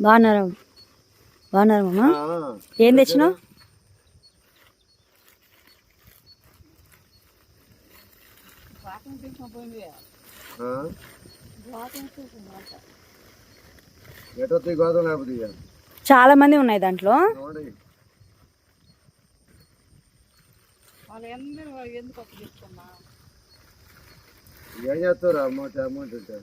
బాగున్నారా బాగున్నారా మామ ఏం తెచ్చినావు? ఇక. చాలా మంది ఉన్నాయి దాంట్లో. ఏం చేస్తారు అమౌంట్ అమౌంట్ ఉంటే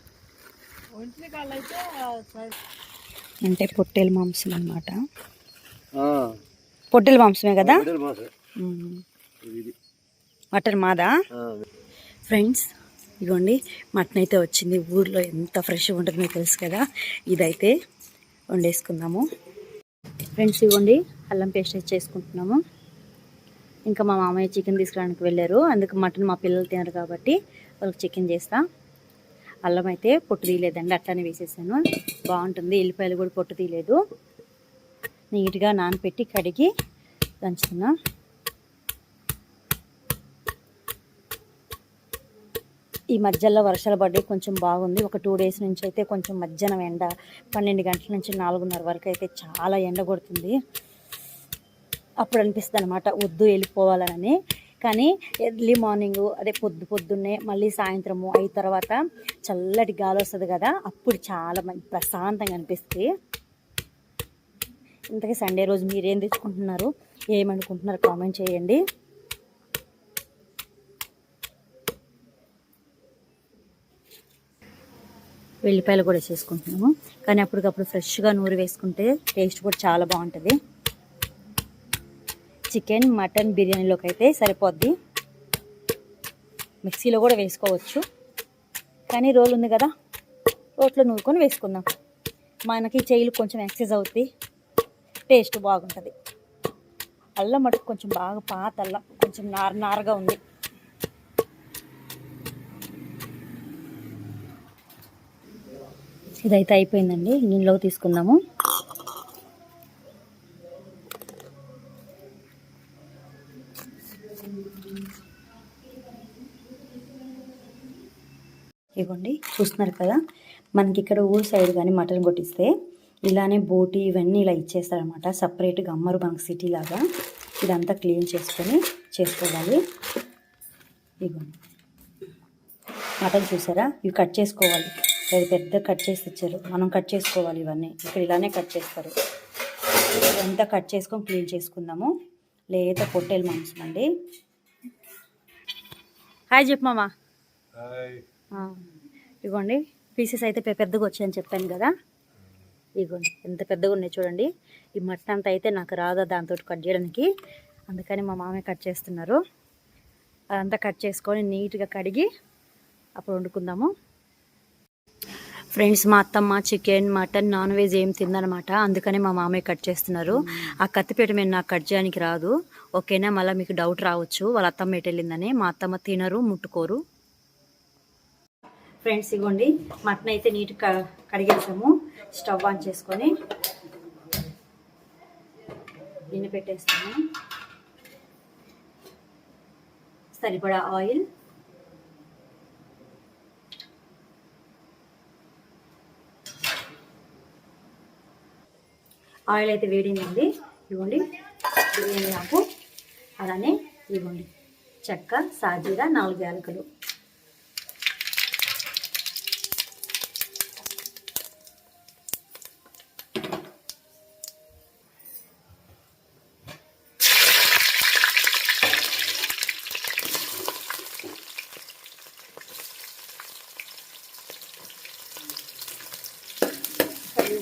అంటే పొట్టేలు మాంసం అనమాట పొట్టేలు మాంసమే కదా? మటన్ మాదా? ఫ్రెండ్స్ ఇదిగోండి మటన్ అయితే వచ్చింది. ఊర్లో ఎంత ఫ్రెష్గా ఉంటుందో మీకు తెలుసు కదా? ఇదైతే వండేసుకుందాము. ఫ్రెండ్స్ ఇవ్వండి అల్లం పేస్ట్ చేసుకుంటున్నాము. ఇంకా మా మామయ్య చికెన్ తీసుకురావడానికి వెళ్ళారు. అందుకు మటన్ మా పిల్లలు తినరు కాబట్టి వాళ్ళకి చికెన్ చేస్తా. అల్లం అయితే పొట్టు తీయలేదండి అట్లానే వేసేసాను. బాగుంటుంది ఎల్లిపాయలు కూడా పొట్టు తీయలేదు. నీట్గా నానపెట్టి కడిగి దంచుకున్నా ఈ మధ్యలో వర్షాలు పడి కొంచెం బాగుంది. ఒక టూ డేస్ నుంచి అయితే కొంచెం మధ్యాహ్నం ఎండ పన్నెండు గంటల నుంచి నాలుగున్నర వరకు అయితే చాలా ఎండ కొడుతుంది. అప్పుడు అనిపిస్తుంది అనమాట వద్దు వెళ్ళిపోవాలని. కానీ ఎర్లీ మార్నింగ్ అదే పొద్దు పొద్దున్నే మళ్ళీ సాయంత్రము అయిన తర్వాత చల్లటి గాలి వస్తుంది కదా అప్పుడు చాలా మంచి ప్రశాంతంగా అనిపిస్తుంది. ఇంతకీ సండే రోజు మీరేం తెచ్చుకుంటున్నారు? ఏమనుకుంటున్నారు? కామెంట్ చేయండి. వెల్లిపాయలు కూడా చేసుకుంటున్నాము. కానీ అప్పటికప్పుడు ఫ్రెష్గా నూరి వేసుకుంటే టేస్ట్ కూడా చాలా బాగుంటుంది. చికెన్ మటన్ బిర్యానీలోకి అయితే సరిపోద్ది. మిక్సీలో కూడా వేసుకోవచ్చు. కానీ రోల్ ఉంది కదా రోట్లో నూరుకొని వేసుకుందాం. మనకి చేయిలు కొంచెం ఎక్సైజ్ అవుతుంది టేస్ట్ బాగుంటుంది. అల్లం మటుకు కొంచెం బాగా పాత అల్లం కొంచెం నార నారగా ఉంది. ఇదైతే అయిపోయిందండి. గిన్నెలోకి తీసుకుందాము. ఇవ్వండి చూస్తున్నారు కదా? మనకి ఇక్కడ ఊరు సైడ్ కానీ మటన్ కొట్టిస్తే ఇలానే బోటి ఇవన్నీ ఇలా ఇచ్చేస్తారనమాట సపరేట్గా అమ్మరు మనకి సిటీ లాగా. ఇదంతా క్లీన్ చేసుకొని చేసుకోవాలి. ఇవ్వండి మటన్ చూసారా? ఇవి కట్ చేసుకోవాలి. పెద్ద పెద్ద కట్ చేసి ఇచ్చారు మనం కట్ చేసుకోవాలి ఇవన్నీ. ఇక్కడ ఇలానే కట్ చేస్తారు. ఇదంతా కట్ చేసుకొని క్లీన్ చేసుకుందాము. లేత పొట్టేలు మాంసం అండి హాయ్ చెప్పు మామా ఇగోండి పీసెస్ అయితే పెద్దగా వచ్చాయని చెప్పాను కదా. ఇగోండి ఎంత పెద్దగా ఉన్నాయి చూడండి. ఈ మటన్ అంతా అయితే నాకు రాదా దాంతో కట్ చేయడానికి. అందుకని మా మామయ్య కట్ చేస్తున్నారు. అదంతా కట్ చేసుకొని నీట్గా కడిగి అప్పుడు వండుకుందాము. ఫ్రెండ్స్ మా అత్తమ్మ చికెన్ మటన్ నాన్ వెజ్ ఏం తిందనమాట. అందుకని మా మామయ్య కట్ చేస్తున్నారు. ఆ కత్తిపేట మీద నాకు కట్ చేయడానికి రాదు. ఓకేనా? మళ్ళీ మీకు డౌట్ రావచ్చు. వాళ్ళ అత్తమ్మ ఎటు వెళ్ళిందని. మా అత్తమ్మ తినరు ముట్టుకోరు. ఫ్రెండ్స్ ఇగోండి మటన్ అయితే నీట్గా కడిగేసాము. స్టవ్ ఆన్ చేసుకొని నిన్ను పెట్టేస్తాము. సరిపడా ఆయిల్. ఆయిల్ అయితే వేడిందండి. ఇవ్వండి బిర్యానీ ఆకు అలానే ఇవ్వండి చెక్క సాజీరా నాలుగు యాలకులు.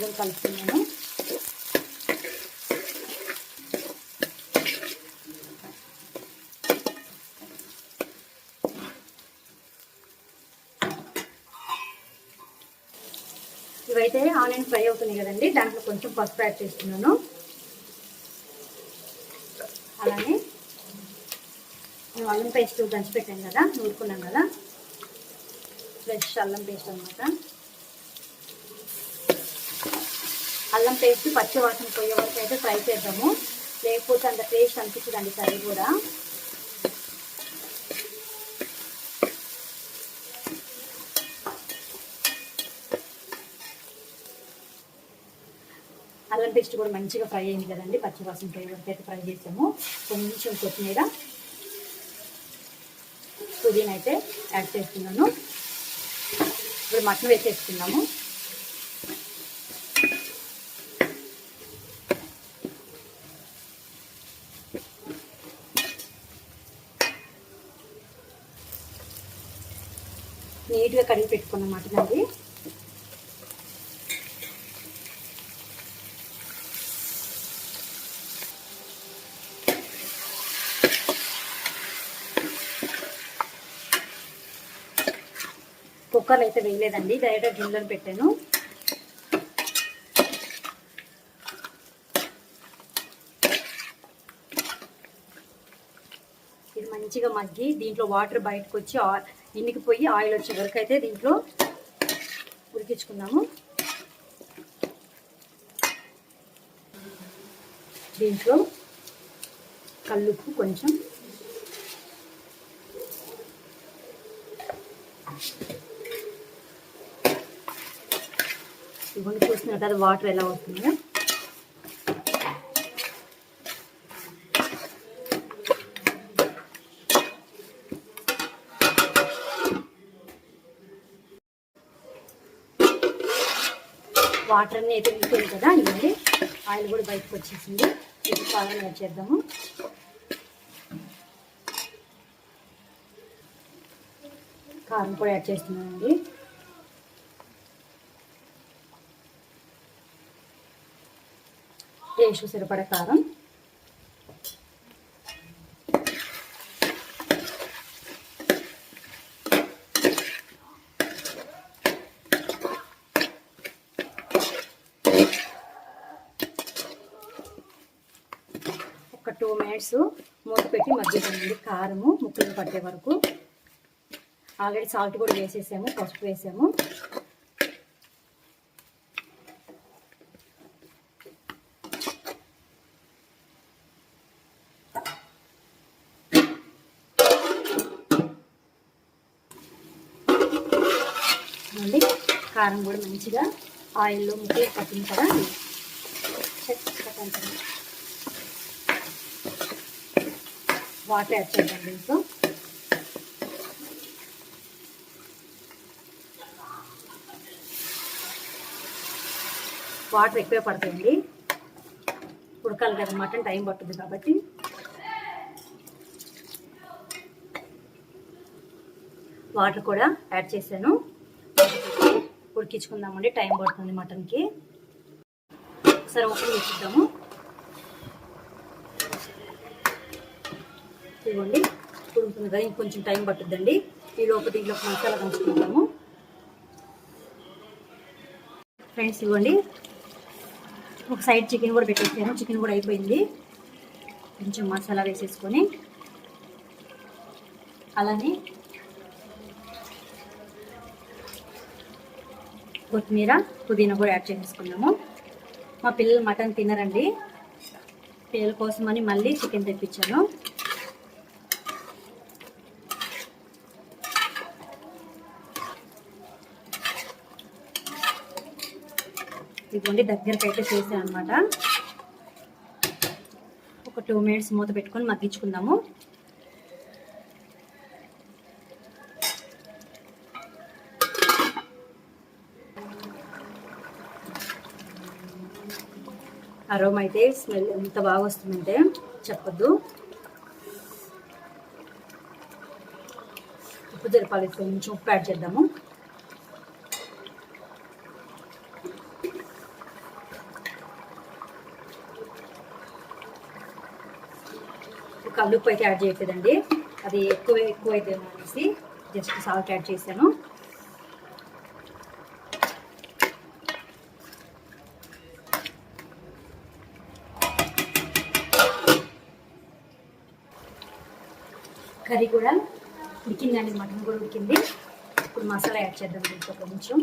ఇవి కలుపుతున్నాను. ఇవైతే ఆనియన్ ఫ్రై అవుతున్నాయి కదండి. దాంట్లో కొంచెం పసుపు యాడ్ చేస్తున్నాను. అలానే అల్లం పేస్ట్ దంచి పెట్టాం కదా నూరుకున్నాం కదా. ఫ్రెష్ అల్లం పేస్ట్ అనమాట అల్లం పేస్ట్ పచ్చి వాసన పోయే వరకు అయితే ఫ్రై చేద్దాము. లేకపోతే అంత టేస్ట్ అనిపించదండి కర్రీ కూడా. అల్లం పేస్ట్ కూడా మంచిగా ఫ్రై అయింది కదండి. పచ్చివాసన ఫ్రై వరకు అయితే ఫ్రై చేసాము. కొంచెం కొత్తిమీర పుదీనా అయితే యాడ్ చేస్తున్నాను. ఇప్పుడు మటన్ వేసేసుకున్నాము నీట్గా కడిగి పెట్టుకున్న మటన్ అండి. కుక్కర్లు అయితే వేయలేదండి డైరెక్ట్ గిన్నెలో పెట్టాను. ఇది మంచిగా మగ్గి దీంట్లో వాటర్ బయటకు వచ్చి ఇన్నికిపోయి పోయి ఆయిల్ వచ్చే వరకు అయితే దీంట్లో ఉడికించుకుందాము. దీంట్లో కల్లుప్పు కొంచెం. ఇవన్నీ చూస్తున్నట్టు తర్వాత వాటర్ ఎలా వస్తుందో. వాటర్ అన్ని అయితే ఉంటుంది కదా ఇవ్వండి ఆయిల్ కూడా బయటకు వచ్చేసింది. ఇది కారం యాడ్ చేద్దాము. కారం కూడా యాడ్ చేస్తున్నానండి. టేస్ట్ సరిపడే కారం ఒక టూ మినిట్స్ మూత పెట్టి మగ్గిపోయింది కారము ముక్కలు పట్టే వరకు. ఆల్రెడీ సాల్ట్ కూడా వేసేసాము పసుపు వేసాము. మళ్ళీ కారం కూడా మంచిగా ఆయిల్లో ముక్కలు పట్టిన కదా. చెక్ వాటర్ యాడ్ చేద్దాం దీంట్లో. వాటర్ ఎక్కువే పడుతుంది ఉడకాలి కదా మటన్ టైం పడుతుంది కాబట్టి. వాటర్ కూడా యాడ్ చేశాను. ఉడికించుకుందామండి టైం పడుతుంది మటన్కి. ఒకసారి ఓపెన్ చేసిద్దాము ఇవ్వండి. ఉడుకుతుంది కదా ఇంకొంచెం టైం పట్టుద్దండి. ఈ లోపల దీంట్లో మసాలా కలుసుకుంటాము ఫ్రెండ్స్ ఇవ్వండి. ఒక సైడ్ చికెన్ కూడా పెట్టేసాను. చికెన్ కూడా అయిపోయింది. కొంచెం మసాలా వేసేసుకొని అలానే కొత్తిమీర పుదీనా కూడా యాడ్ చేసేసుకున్నాము. మా పిల్లలు మటన్ తినరండి. పిల్లల కోసమని మళ్ళీ చికెన్ తెప్పించాను. ఇదిగోండి దగ్గరికి అయితే చేసాను అనమాట ఒక టూ మినిట్స్ మూత పెట్టుకొని మగ్గించుకుందాము. అరోమ్ అయితే స్మెల్ ఎంత బాగా వస్తుందంటే చెప్పద్దు. ఉప్పు జరపాలి కొంచెం ఉప్పు యాడ్ చేద్దాము. కల్లుప్పు అయితే యాడ్ చేయట్లేదండి. అది ఎక్కువ ఎక్కువ అయితే అనేసి జస్ట్ సాల్ట్ యాడ్ చేశాను. కర్రీ కూడా ఉడికిందండి మటన్ కూడా ఉడికింది. ఇప్పుడు మసాలా యాడ్ చేద్దాం ఇంకొక కొంచెం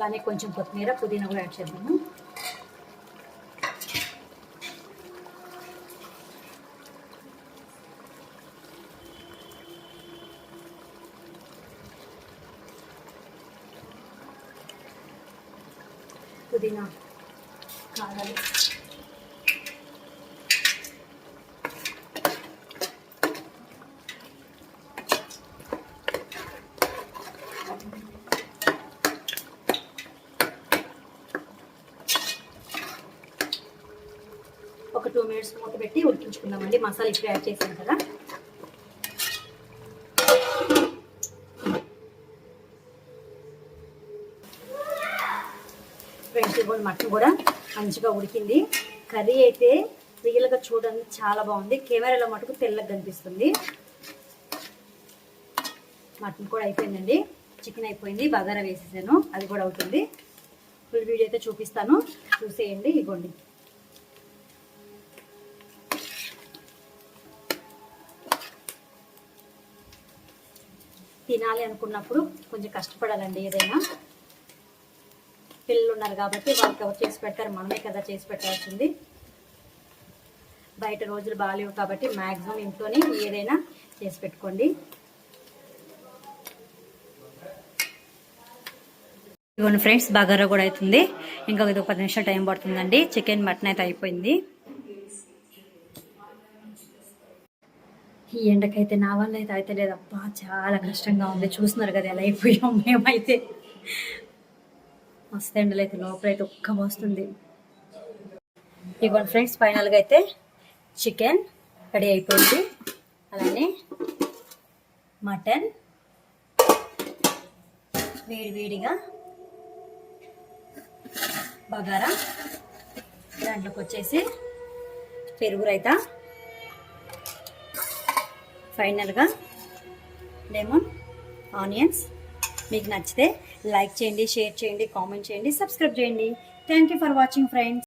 అలానే కొంచెం కొత్తిమీర పుదీనా కూడా యాడ్ చేద్దాము. పుదీనా కావాలి ఒక టూ మినిట్స్ మూత పెట్టి ఉడికించుకుందామండి. మసాలా ఇప్పుడు యాడ్ చేసాం కదా. ఫ్రెండ్స్ ఇవ్వండి మటన్ కూడా మంచిగా ఉడికింది. కర్రీ అయితే రియల్గా చూడడానికి చాలా బాగుంది. కెమెరాలో మటుకు తెల్లగా కనిపిస్తుంది. మటన్ కూడా అయిపోయిందండి. చికెన్ అయిపోయింది. బగారా వేసేసాను. అది కూడా అవుతుంది. ఫుల్ వీడియో అయితే చూపిస్తాను. చూసేయండి. ఇవ్వండి తినాలి అనుకున్నప్పుడు కొంచెం కష్టపడాలండి ఏదైనా. పిల్లలు ఉన్నారు కాబట్టి వాళ్ళకి ఎవరు చేసి పెడతారు మనమే కదా చేసి పెట్టాల్సింది. బయట రోజులు బాగాలేవు కాబట్టి మ్యాక్సిమం ఇంట్లోనే ఏదైనా చేసి పెట్టుకోండి. ఇవ్వండి ఫ్రెండ్స్ బగారా కూడా అవుతుంది. ఇంకా ఇది ఒక పది నిమిషాలు టైం పడుతుందండి. చికెన్ మటన్ అయితే అయిపోయింది. ఈ ఎండకైతే నా వల్ల అయితే అయితే లేదప్పా చాలా కష్టంగా ఉంది. చూస్తున్నారు కదా ఎలా అయిపోయాం మేమైతే. మస్తు ఎండలు అయితే లోపలైతే ఒక్క వస్తుంది ఇవ్వండి ఫ్రెండ్స్ ఫైనల్గా అయితే చికెన్ రెడీ అయిపోయింది. అలానే మటన్ వేడి వేడిగా బగారా. దాంట్లోకి వచ్చేసి పెరుగు రైతా. ఫైనల్గా లెమన్ ఆనియన్స్. మీకు నచ్చితే లైక్ చేయండి షేర్ చేయండి కామెంట్ చేయండి సబ్స్క్రైబ్ చేయండి. Thank you for watching friends